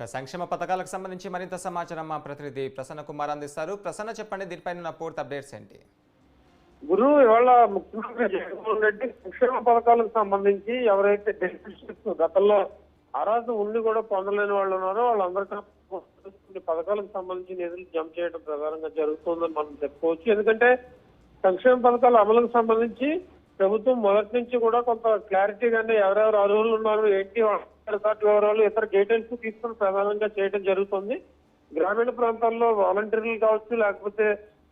ఇక సంక్షేమ పథకాలకు సంబంధించి మరింత సమాచారం మా ప్రతినిధి ప్రసన్న కుమార్ అందిస్తారు. ప్రసన్న చెప్పండి దీనిపైన పూర్తి అప్డేట్స్ ఏంటి? గురు ఇవాళ ముఖ్యమంత్రి జగన్మోహన్ రెడ్డి సంక్షేమ పథకాలకు సంబంధించి ఎవరైతే బెనిఫిషరీస్ గతంలో అర్హత ఉండి కూడా పొందలేని వాళ్ళు ఉన్నారో వాళ్ళందరికీ కొన్ని పథకాలకు సంబంధించి నిధులు జమ చేయడం ప్రధానంగా జరుగుతుందని మనం చెప్పుకోవచ్చు. ఎందుకంటే సంక్షేమ పథకాల అమలుకు సంబంధించి ప్రభుత్వం మొదటి నుంచి కూడా కొంత క్లారిటీగానే ఎవరెవరు అర్హులు ఉన్నారు ఏంటి వాళ్ళ వివరాలు ఇతర గైడెన్స్ తీసుకుని ప్రధానంగా చేయడం జరుగుతుంది. గ్రామీణ ప్రాంతాల్లో వాలంటీర్లు కావచ్చు లేకపోతే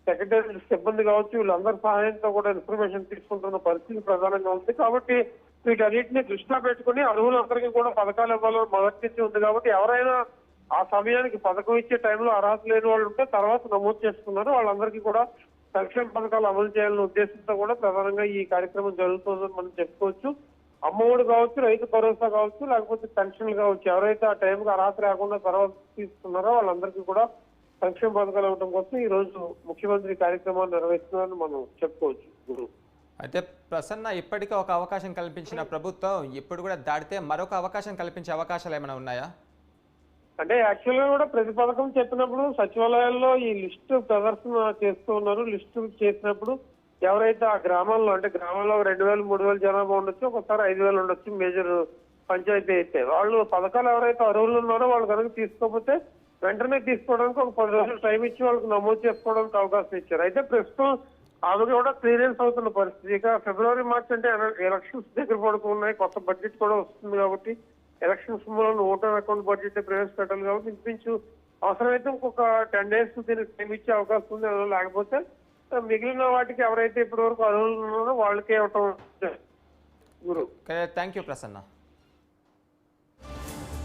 సెక్రటరీ సిబ్బంది కావచ్చు వీళ్ళందరి సహాయంతో కూడా ఇన్ఫర్మేషన్ తీసుకుంటున్న పరిస్థితి ప్రధానంగా ఉంది. కాబట్టి వీటన్నిటిని దృష్టిలో పెట్టుకుని అర్హులందరికీ కూడా పథకాలు ఇవ్వాలని మొదటి నుంచి ఉంది కాబట్టి ఎవరైనా ఆ సమయానికి పథకం ఇచ్చే టైంలో అర్హత లేని వాళ్ళు ఉంటే తర్వాత నమోదు చేసుకున్నారు. వాళ్ళందరికీ కూడా సంక్షేమ పథకాలు అమలు చేయాలనే ఉద్దేశంతో కూడా ప్రధానంగా ఈ కార్యక్రమం జరుగుతుందని మనం చెప్పుకోవచ్చు. అమ్మఒడి కావచ్చు రైతు భరోసా కావచ్చు లేకపోతే పెన్షన్లు కావచ్చు ఎవరైతే ఆ టైంకి అర్హత లేకుండా తర్వాత తీసుకున్నారో వాళ్ళందరికీ కూడా సంక్షేమ పథకాలు ఇవ్వడం కోసం ఈ రోజు ముఖ్యమంత్రి కార్యక్రమాన్ని నిర్వహిస్తున్నారని మనం చెప్పుకోవచ్చు. గురు. అయితే ప్రసన్న ఇప్పటికే ఒక అవకాశం కల్పించిన ప్రభుత్వం ఇప్పుడు కూడా దాటితే మరొక అవకాశం కల్పించే అవకాశాలు ఏమైనా ఉన్నాయా? అంటే యాక్చువల్గా కూడా ప్రతి పథకం చెప్పినప్పుడు సచివాలయాల్లో ఈ లిస్టు ప్రదర్శన చేస్తూ ఉన్నారు. లిస్టు చేసినప్పుడు ఎవరైతే ఆ గ్రామంలో అంటే గ్రామంలో రెండు వేలు మూడు వేలు జనాభా ఉండొచ్చు ఒకసారి ఐదు వేలు ఉండొచ్చు మేజర్ పంచాయతీ అయితే. వాళ్ళు పథకాలు ఎవరైతే అర్హులు ఉన్నారో వాళ్ళు కనుక తీసుకోకపోతే వెంటనే తీసుకోవడానికి ఒక పది రోజులు టైం ఇచ్చి వాళ్ళకి నమోదు చేసుకోవడానికి అవకాశం ఇచ్చారు. అయితే ప్రస్తుతం ఆమె కూడా క్లియరెన్స్ అవుతున్న పరిస్థితి. ఇక ఫిబ్రవరి మార్చ్ అంటే ఎలక్షన్స్ దగ్గర పడుతున్నాయి కొత్త బడ్జెట్ కూడా వస్తుంది కాబట్టి ఎలక్షన్స్ మూలంలో ఓటర్ అకౌంట్ బడ్జెట్ ప్రవేశపెట్టాలి కాబట్టి ఇంచుమించు అవసరమైతే ఇంకొక టెన్ డేస్ దీనికి టైం ఇచ్చే అవకాశం ఉంది లేకపోతే మిగిలిన వాటికి ఎవరైతే ఇప్పటి వరకు అర్హులు ఉన్నారో వాళ్ళకే ఇవ్వటం గురు. Thank you Prasanna.